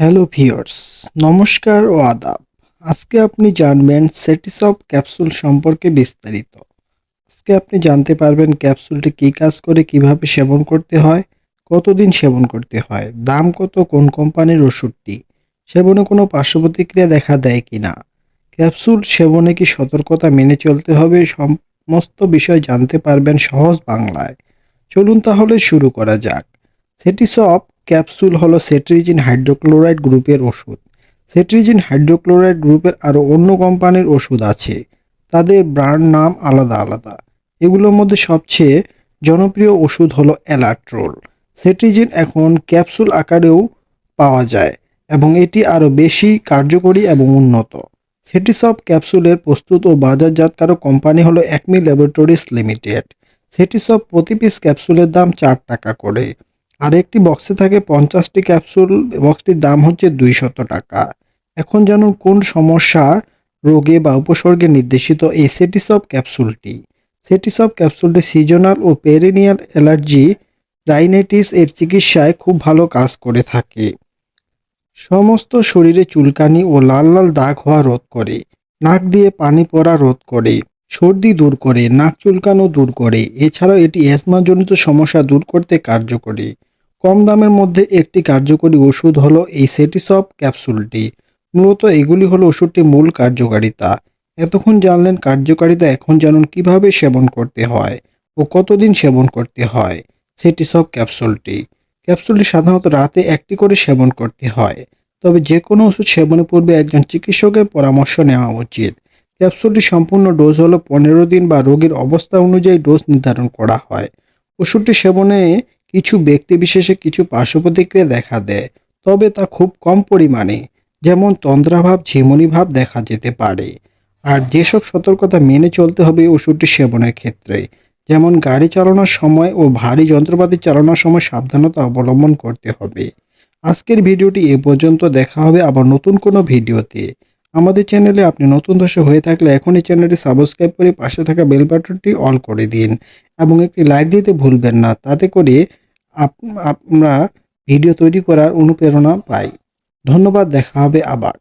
Hello viewers, নমস্কার ও আদাব। আজকে আপনি জানবেন সেটিসব ক্যাপসুল সম্পর্কে বিস্তারিত। আজকে আপনি জানতে পারবেন ক্যাপসুলটি কী কাজ করে, কীভাবে সেবন করতে হয়, কতদিন সেবন করতে হয়, দাম কত, কোন কোম্পানির ওষুধটি, সেবনে কোনো পার্শ্ব প্রতিক্রিয়া দেখা দেয় কি না ক্যাপসুল সেবনে কি সতর্কতা মেনে চলতে হবে, সমস্ত বিষয় জানতে পারবেন সহজ বাংলায়। চলুন তাহলে শুরু করা যাক। সেটিসব ক্যাপসুল হলো সেট্রিজিন হাইড্রোক্লোরাইড গ্রুপের ওষুধ। সেট্রিজিন হাইড্রোক্লোরাইড গ্রুপের আরও অন্য কোম্পানির ওষুধ আছে। তাদের ব্র্যান্ড নাম আলাদা আলাদা। এগুলোর মধ্যে সবচেয়ে জনপ্রিয় ওষুধ হলো অ্যালাট্রোল। সেট্রিজিন এখন ক্যাপসুল আকারেও পাওয়া যায় এবং এটি আরও বেশি কার্যকরী এবং উন্নত। সেটিসব ক্যাপসুলের প্রস্তুত ও বাজারজাতকারক কোম্পানি হলো একমি ল্যাবরেটরিজ লিমিটেড। সেটিসব প্রতি পিস ক্যাপসুলের দাম চার টাকা করে। আর একটি বক্সে থাকে পঞ্চাশটি ক্যাপসুল বক্সটির দাম হচ্ছে দুইশত টাকা। এখন জানুন কোন সমস্যা রোগে বা উপসর্গে নির্দেশিত এই সেটিসব ক্যাপসুলটি সেটিসব ক্যাপসুলটি সিজনাল ও পেরিনিয়াল অ্যালার্জি রাইনাইটিস এর চিকিৎসায় খুব ভালো কাজ করে থাকে। সমস্ত শরীরে চুলকানি ও লাল লাল দাগ হওয়া রোধ করে, নাক দিয়ে পানি পড়া রোধ করে, সর্দি দূর করে, নাক চুলকানো দূর করে। এছাড়াও এটি অ্যাজমাজনিত সমস্যা দূর করতে কার্যকরী। কম দামের মধ্যে একটি কার্যকরী ওষুধ হলো এই সেটিসব ক্যাপসুলটি। মূলত এগুলি হলো ওষুধটির মূল কার্যকারিতা। এতক্ষণ জানলেন কার্যকারিতা এখন জানুন কীভাবে সেবন করতে হয় ও কতদিন সেবন করতে হয় সেটিসব ক্যাপসুলটি। ক্যাপসুলটি সাধারণত রাতে একটি করে সেবন করতে হয়। তবে যে কোনো ওষুধ সেবনের পূর্বে একজন চিকিৎসকের পরামর্শ নেওয়া উচিত। ক্যাপসুলটি সম্পূর্ণ ডোজ হলো পনেরো দিন বা রোগীর অবস্থা অনুযায়ী ডোজ নির্ধারণ করা হয়। ওষুধটি সেবনে কিছু ব্যক্তি বিশেষে কিছু পার্শ্ব প্রতিক্রিয়া দেখা দেয়, তবে তা খুব কম পরিমাণে, যেমন তন্দ্রাভাব ঝিমুনি ভাব দেখা যেতে পারে। আর যেসব সতর্কতা মেনে চলতে হবে ওষুধটি সেবনের ক্ষেত্রে, যেমন গাড়ি চালানোর সময় ও ভারী যন্ত্রপাতি চালানোর সময় সাবধানতা অবলম্বন করতে হবে। আজকের ভিডিওটি এ পর্যন্ত, দেখা হবে আবার নতুন কোনো ভিডিওতে। আমাদের চ্যানেলে আপনি নতুন দর্শক হয়ে থাকলে এখনই চ্যানেলটি সাবস্ক্রাইব করে পাশে থাকা বেল বাটনটি অল করে দিন এবং একটি লাইক দিতে ভুলবেন না, তাতে করে আমরা ভিডিও তৈরি করার অনুপ্রেরণা পাই। ধন্যবাদ দেখা হবে আবার।